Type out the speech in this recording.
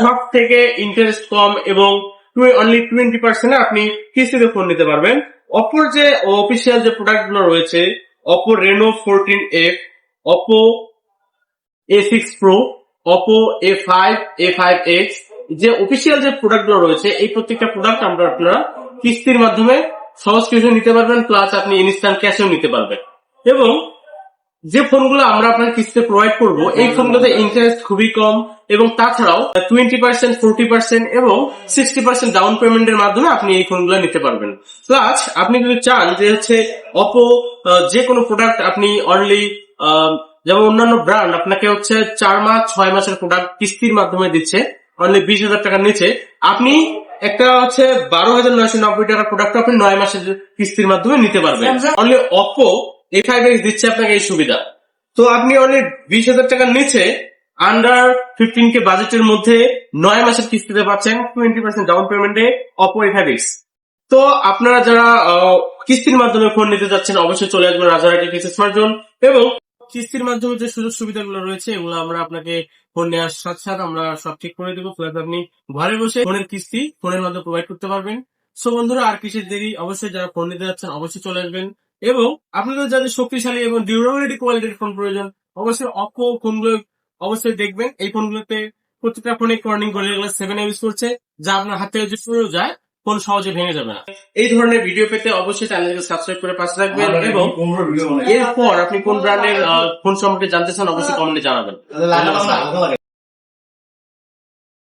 সব থেকে ইন্টারেস্ট কম এবং অনলি পার্সেন্ট আপনি কিস্তিতে ফোন নিতে পারবেন। অপোর যে অফিসিয়াল যে প্রোডাক্টগুলো রয়েছে, Oppo Reno fourteen F Oppo A six Pro Oppo A five A five X যে অফিসিয়াল যে প্রোডাক্টগুলো রয়েছে, এই প্রত্যেকটা প্রোডাক্ট আমরা আপনারা কিস্তির মাধ্যমে সহজ কিছু নিতে পারবেন প্লাস আপনি ইনস্ট্যান্ট ক্যাশেও নিতে পারবেন। এবং যে ফোনগুলো আমরা আপনার কিস্তিতে প্রোভাইড করব, এই ফোনগুলোতে ইন্টারেস্ট খুবই কম, এবং তাছাড়াও টোয়েন্টি পার্সেন্ট ফোর্টি পার্সেন্ট এবং সিক্সটি পার্সেন্ট ডাউন পেমেন্টের মাধ্যমে আপনি এই ফোনগুলো নিতে পারবেন। প্লাস আপনি যদি চান যে হচ্ছে অপো যে কোনো প্রোডাক্ট আপনি অনলি যেমন অন্যান্য ব্র্যান্ড আপনাকে হচ্ছে চার মাস ছয় মাসের প্রোডাক্ট কিস্তির মাধ্যমে দিচ্ছে অনলি বিশ হাজার টাকার নিচে। আপনি একটা হচ্ছে বারো হাজার নয়শো নব্বই টাকার প্রোডাক্ট আপনি নয় মাসের কিস্তির মাধ্যমে নিতে পারবেন। Only Oppo A five X দিচ্ছে আপনাকে এই সুবিধা। তো আপনি অনলি বিশ হাজার টাকার নিচে আন্ডার ফিফটিন কে বাজেটের মধ্যে নয় মাসের কিস্তিতে পাচ্ছেন টোয়েন্টি পার্সেন্ট ডাউন পেমেন্টে অপো এ ফাইভ এক্স তো আপনারা যারা কিস্তির মাধ্যমে ফোন নিতে যাচ্ছেন অবশ্যই চলে আসবেন রাজারহাটি কিছু স্মার্টফোন এবং কিস্তির মাধ্যমে যে সুযোগ সুবিধাগুলো রয়েছে, এগুলো আমরা আপনাকে ফোন নেওয়ার সাথে সাথে আমরা সব ঠিক করে দেবো। প্লাস আপনি ঘরে বসে ফোনের কিস্তি ফোনের মাধ্যমে প্রোভাইড করতে পারবেন। সো বন্ধুরা, আর কিসের দেরি? অবশ্যই যারা ফোন নিতে যাচ্ছেন, অবশ্যই চলে আসবেন। এবং আপনাদের যাদের শক্তিশালী এবং ডিউরেবিলিটি কোয়ালিটির ফোন প্রয়োজন, অবশ্যই অপো ফোনগুলো অবশ্যই দেখবেন। এই ফোনগুলোতে প্রত্যেকটা ফোনে কর্নিং করে সেভেন ইউজ করছে, যা আপনার হাত যদি যায়। ফোন সহজে ভেঙে যাবে না। এই ধরনের ভিডিও পেতে অবশ্যই চ্যানেলকে সাবস্ক্রাইব করে পাশে রাখবেন এবং এরপর আপনি কোন ব্র্যান্ডের ফোন সম্পর্কে জানতে চান অবশ্যই কমেন্টে জানাবেন। ধন্যবাদ।